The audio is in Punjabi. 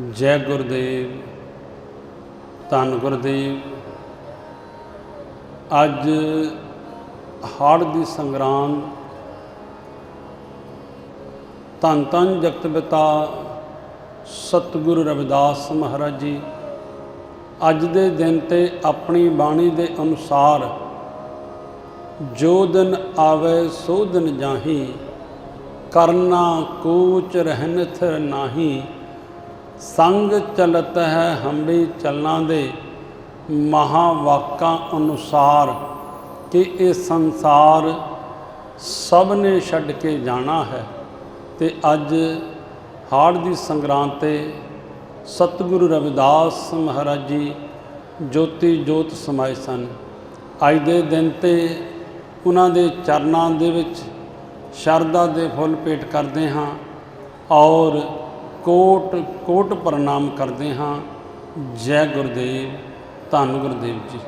ਜੈ ਗੁਰਦੇਵ, ਧੰਨ ਗੁਰਦੇਵ। ਅੱਜ ਹਾੜ ਦੀ ਸੰਗਰਾਂਦ, ਧੰਨ ਧੰਨ ਜਗਤ ਪਿਤਾ ਸਤਿਗੁਰੂ ਰਵਿਦਾਸ ਮਹਾਰਾਜ ਜੀ, ਅੱਜ ਦੇ ਦਿਨ ਤੇ ਆਪਣੀ ਬਾਣੀ ਦੇ ਅਨੁਸਾਰ ਜੋ ਦਿਨ ਆਵੇ ਸੋ ਦਿਨ ਜਾਹੀ, ਕਰਨਾ ਕੂਚ ਰਹਿਨਥ ਨਾਹੀ। ਸੰਗ ਚਲਤ ਹੈ ਹੰਬੀ ਚੱਲਾਂ ਦੇ। ਮਹਾ ਵਾਕਾਂ ਅਨੁਸਾਰ ਕਿ ਇਹ ਸੰਸਾਰ ਸਭ ਨੇ ਛੱਡ ਕੇ ਜਾਣਾ ਹੈ ਤੇ ਅੱਜ ਹਾੜ ਦੀ ਸੰਗਰਾਂਦ ਤੇ ਸਤਿਗੁਰੂ ਰਵਿਦਾਸ ਮਹਾਰਾਜ ਜੀ ਜੋਤੀ ਜੋਤ ਸਮਾਏ ਸਨ। ਅੱਜ ਦੇ ਦਿਨ ਤੇ ਉਹਨਾਂ ਦੇ ਚਰਨਾਂ ਦੇ ਵਿੱਚ ਸ਼ਰਧਾ ਦੇ ਫੁੱਲ ਭੇਟ ਕਰਦੇ ਹਾਂ ਔਰ ਕੋਟ ਕੋਟ ਪ੍ਰਣਾਮ ਕਰਦੇ ਹਾਂ। ਜੈ ਗੁਰਦੇਵ ਧੰਨ ਗੁਰਦੇਵ ਜੀ।